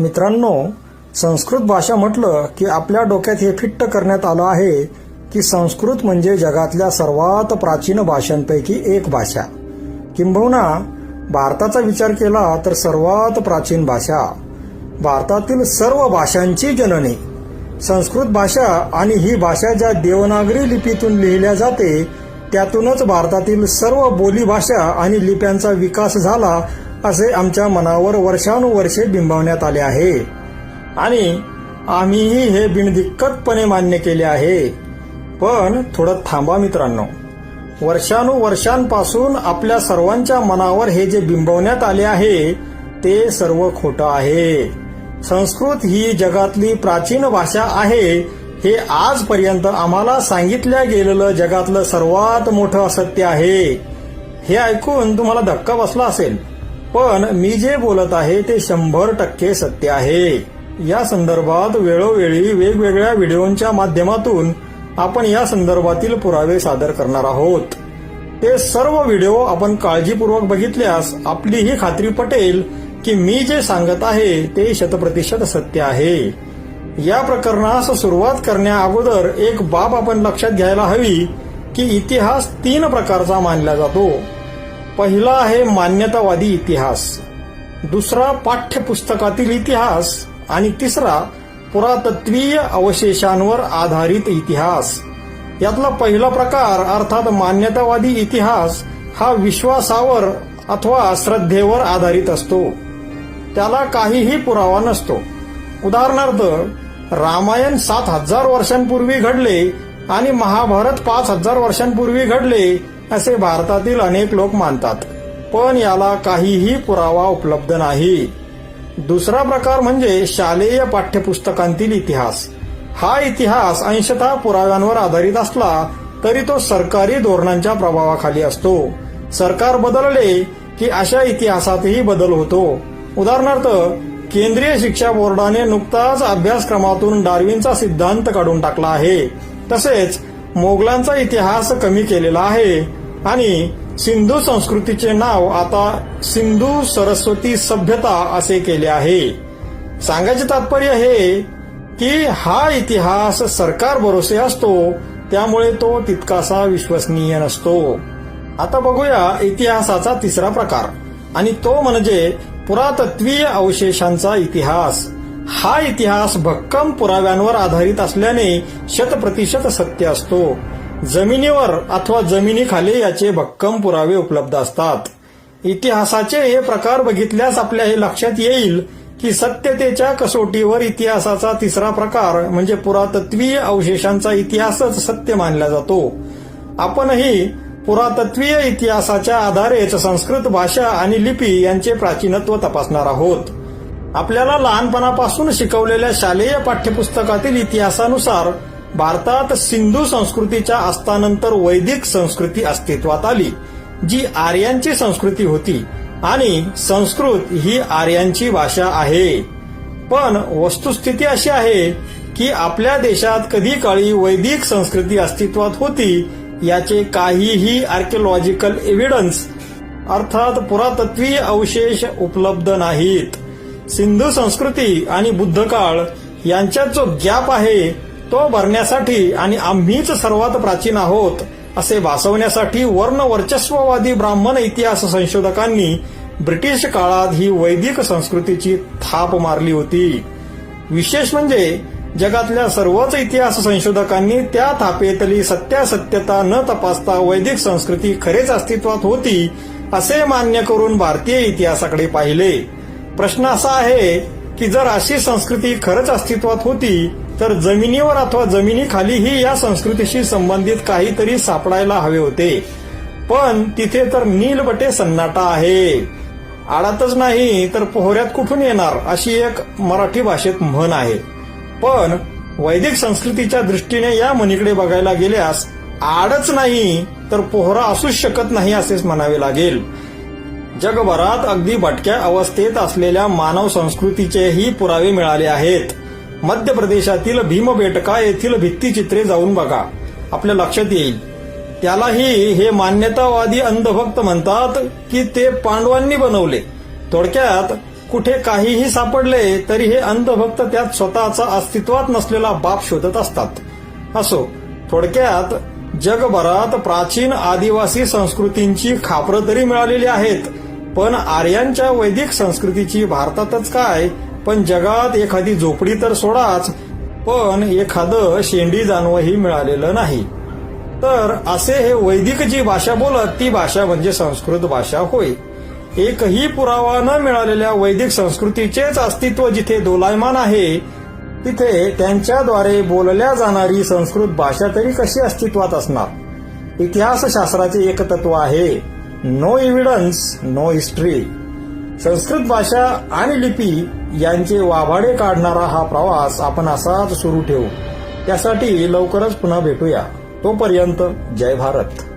मित्रांनो संस्कृत भाषा म्हटलं की आपल्या डोक्यात हे फिट्ट करण्यात आलं आहे की संस्कृत म्हणजे जगातल्या सर्वात प्राचीन भाषांपैकी एक भाषा. किंबहुना भारताचा विचार केला तर सर्वात प्राचीन भाषा. भारतातील सर्व भाषांची जननी. संस्कृत भाषा आणि ही भाषा ज्या देवनागरी लिपीतून लिहिल्या जाते त्यातूनच भारतातील सर्व बोलीभाषा आणि लिप्यांचा विकास झाला असे आमच्या मनावर वर्षानुवर्षे बिंबवण्यात आले आहे. आणि आम्हीही हे बिनदिक्कतपणे मान्य केले आहे. पण थोडं थांबा मित्रांनो. वर्षानुवर्षांपासून आपल्या सर्वांच्या मनावर हे जे बिंबवण्यात आले आहे ते सर्व खोटं आहे. संस्कृत ही जगातली प्राचीन भाषा आहे. हे आजपर्यंत आम्हाला सांगितल्या गेलेलं जगातलं सर्वात मोठं असत्य आहे. हे ऐकून तुम्हाला धक्का बसला असेल. पण मी जे बोलत आहे ते शंभर टक्के सत्य आहे. या संदर्भात वेळोवेळी वेगवेगळ्या व्हिडिओंच्या माध्यमातून आपण या संदर्भातील पुरावे सादर करणार आहोत. ते सर्व व्हिडिओ आपण काळजीपूर्वक बघितल्यास आपली ही खात्री पटेल की मी जे सांगत आहे ते शतप्रतिशत सत्य आहे. या प्रकरणास सुरुवात करण्या अगोदर एक बाब आपण लक्षात घ्यायला हवी की इतिहास तीन प्रकारचा मानला जातो. पहिला आहे मान्यतावादी इतिहास. दुसरा पाठ्यपुस्तकातील इतिहास. आणि तिसरा पुरातत्वीय अवशेषांवर आधारित इतिहास. यातला पहिला प्रकार अर्थात मान्यतावादी इतिहास हा विश्वासावर अथवा श्रद्धेवर आधारित असतो. त्याला काहीही पुरावा नसतो. उदाहरणार्थ रामायण सात हजार वर्षांपूर्वी घडले आणि महाभारत पाच हजार वर्षांपूर्वी घडले असे भारतातील अनेक लोक मानतात. पण याला काहीही पुरावा उपलब्ध नाही. दुसरा प्रकार म्हणजे शालेय पाठ्यपुस्तकांतील इतिहास. हा इतिहास अंशतः पुराव्यांवर आधारित असला तरी तो सरकारी धोरणांच्या प्रभावाखाली असतो. सरकार बदलले की अशा इतिहासातही बदल होतो. उदाहरणार्थ केंद्रीय शिक्षा बोर्डाने नुकताच अभ्यासक्रमातून डार्विनचा सिद्धांत काढून टाकला आहे. तसेच मोगलांचा इतिहास कमी केलेला आहे. आणि सिंधू संस्कृतीचे नाव आता सिंधू सरस्वती सभ्यता असे केले आहे. सांगायचे तात्पर्य हे की हा इतिहास सरकार भरोसे असतो त्यामुळे तो तितकासा विश्वसनीय नसतो. आता बघूया इतिहासाचा तिसरा प्रकार. आणि तो म्हणजे पुरातत्वीय अवशेषांचा इतिहास. हा इतिहास भक्कम पुराव्यांवर आधारित असल्याने शतप्रतिशत सत्य असतो. जमिनीवर अथवा जमिनीखाली याचे भक्कम पुरावे उपलब्ध असतात. इतिहासाचे हे प्रकार बघितल्यास आपल्या हे लक्षात येईल की सत्यतेच्या कसोटीवर इतिहासाचा तिसरा प्रकार म्हणजे पुरातत्वीय अवशेषांचा इतिहासच सत्य मानला जातो. आपणही पुरातत्वीय इतिहासाच्या आधारेच संस्कृत भाषा आणि लिपी यांचे प्राचीनत्व तपासणार आहोत. आपल्याला लहानपणापासून शिकवलेल्या शालेय पाठ्यपुस्तकातील इतिहासानुसार भारतात सिंधू संस्कृतीच्या अस्तानंतर वैदिक संस्कृती अस्तित्वात आली जी आर्यांची संस्कृती होती आणि संस्कृत ही आर्यांची भाषा आहे. पण वस्तुस्थिती अशी आहे की आपल्या देशात कधी काळी वैदिक संस्कृती अस्तित्वात होती याचे काहीही आर्किओलॉजिकल एव्हिडन्स अर्थात पुरातत्वीय अवशेष उपलब्ध नाहीत. सिंधू संस्कृती आणि बुद्धकाळ यांच्यात जो गॅप आहे तो भरण्यासाठी आणि आम्हीच सर्वात प्राचीन आहोत असे भासवण्यासाठी वर्ण वर्चस्ववादी ब्राह्मण इतिहास संशोधकांनी ब्रिटिश काळात ही वैदिक संस्कृतीची थाप मारली होती. विशेष म्हणजे जगातल्या सर्वच इतिहास संशोधकांनी त्या थापेतली सत्यासत्यता न तपासता वैदिक संस्कृती खरेच अस्तित्वात होती असे मान्य करून भारतीय इतिहासाकडे पाहिले. प्रश्न असा आहे की जर अशी संस्कृती खरंच अस्तित्वात होती तर जमिनीवर अथवा जमिनीखालीही या संस्कृतीशी संबंधित काहीतरी सापडायला हवे होते. पण तिथे तर नीलबटे सन्नाटा आहे. आडातच नाही तर पोहऱ्यात कुठून येणार अशी एक मराठी भाषेत म्हण आहे. पण वैदिक संस्कृतीच्या दृष्टीने या म्हणीकडे बघायला गेल्यास आडच नाही तर पोहरा असूच शकत नाही असेच म्हणावे लागेल. जगभरात अगदी भटक्या अवस्थेत असलेल्या मानव संस्कृतीचेही पुरावे मिळाले आहेत. मध्य प्रदेशातील भीमबेटका येथील भित्तीचित्रे जाऊन बघा. आपल्या लक्षात येईल. त्यालाही हे मान्यतावादी अंधभक्त म्हणतात की ते पांडवांनी बनवले. थोडक्यात कुठे काहीही सापडले तरी हे अंधभक्त त्यात स्वतःचा अस्तित्वात नसलेला बाप शोधत असतात. असो थोडक्यात जगभरात प्राचीन आदिवासी संस्कृतींची खापरं तरी मिळालेली आहेत पण आर्यांच्या वैदिक संस्कृतीची भारतातच काय पण जगात एखादी झोपडी तर सोडाच पण एखादं शेंडी जानवंही मिळालेलं नाही. तर असे हे वैदिक जी भाषा बोलत ती भाषा म्हणजे संस्कृत भाषा होय. एकही पुरावा न मिळालेल्या वैदिक संस्कृतीचेच अस्तित्व जिथे दोलायमान आहे तिथे त्यांच्याद्वारे बोलल्या जाणारी संस्कृत भाषा तरी कशी अस्तित्वात असणार? इतिहासशास्त्राचे एक तत्व आहे no evidence no history Sanskrit भाषा आणि लिपी यांचे वाभाडे काढणारा हा प्रवास आपण असाच सुरू ठेवू. त्यासाठी लवकरच पुन्हा भेटूया. तोपर्यंत जय भारत.